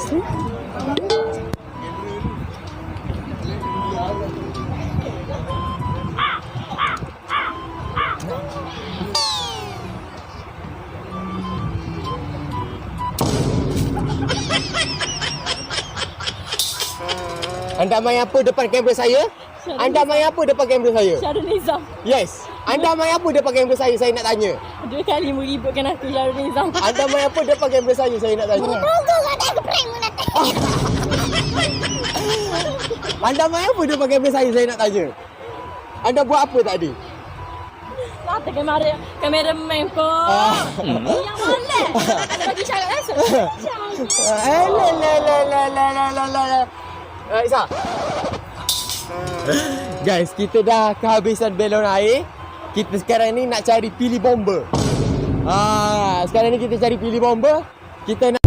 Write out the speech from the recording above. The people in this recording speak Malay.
Asli? Anda main apa depan kamera saya? Anda main apa depan kamera saya? Syarul Nizam. Yes. Anda main apa depan kamera saya? Saya nak tanya. Dua kali meributkan aku Syarul Nizam. Anda main apa depan kamera saya? Saya nak tanya. Anda main apa depan kamera saya? Saya nak tanya. Anda buat apa tadi? Mata kamera kameraman ko. Ah. Yang mana? Ada bagi syarat langsung. Eh, la la la la la la la la la. Eh, Isa. Guys, kita dah kehabisan belon air. Kita sekarang ni nak cari pilih bomba. Ah, sekarang ni kita cari pilih bomba. Kita nak